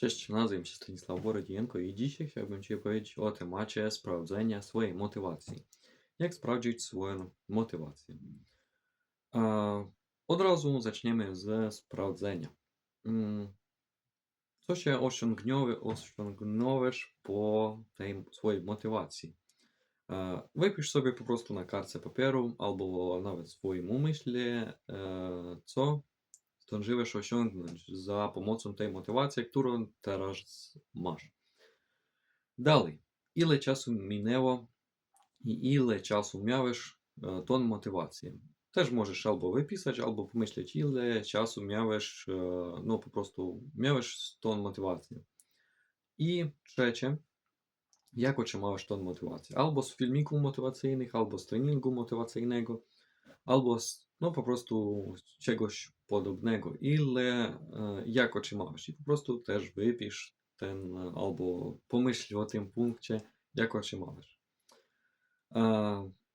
Cześć, nazywam się Stanisław Borodienko i dzisiaj chciałbym Ci powiedzieć o temacie sprawdzenia swojej motywacji. Jak sprawdzić swoją motywację? Od razu zaczniemy ze sprawdzenia. Co się osiągniesz po tej swojej motywacji? Wypisz sobie po prostu na kartce papieru albo nawet w swoim umyśle, co то наживеш осьонгнеш за помоцом тієї мотивації, яку тераз маш. Далі, іле часу мінево і іле часу м'явиш е, тон мотивації. Теж можеш або виписати, або помислять, іле часу м'явиш, е, ну просто м'явиш тон мотивації. І третє, як очимаєш тон мотивації. Або з фільміку мотиваційних, або з тренінгу мотиваційного, або з, ну, просто чогось podobnego, ile jak otrzymałeś. I po prostu też wypisz ten albo pomyśl o tym punkcie, jak otrzymałeś.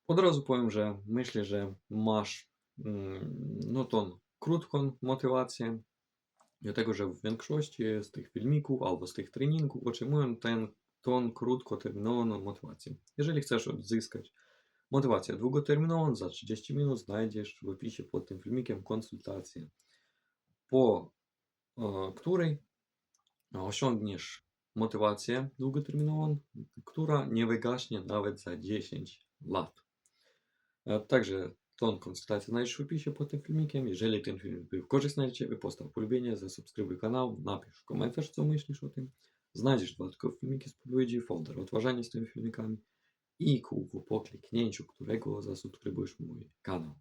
Od razu powiem, że myślę, że masz no, tą krótką motywację, dlatego że w większości z tych filmików albo z tych treningów otrzymuję ten ton krótkoterminową motywację. Jeżeli chcesz odzyskać Motywacja długoterminowa za 30 minut. Znajdziesz w opisie pod tym filmikiem konsultację, po e, której osiągniesz motywację długoterminową, która nie wygaśnie nawet za 10 lat. E, także tą konsultację znajdziesz w opisie pod tym filmikiem. Jeżeli ten film był korzystny dla Ciebie, postaw polubienie, zasubskrybuj kanał, napisz komentarz, co myślisz o tym. Znajdziesz dodatkowe filmiki z podpowiedzi, folder odważanie z tymi filmikami i kółko po kliknięciu którego zasubskrybujesz mój kanał.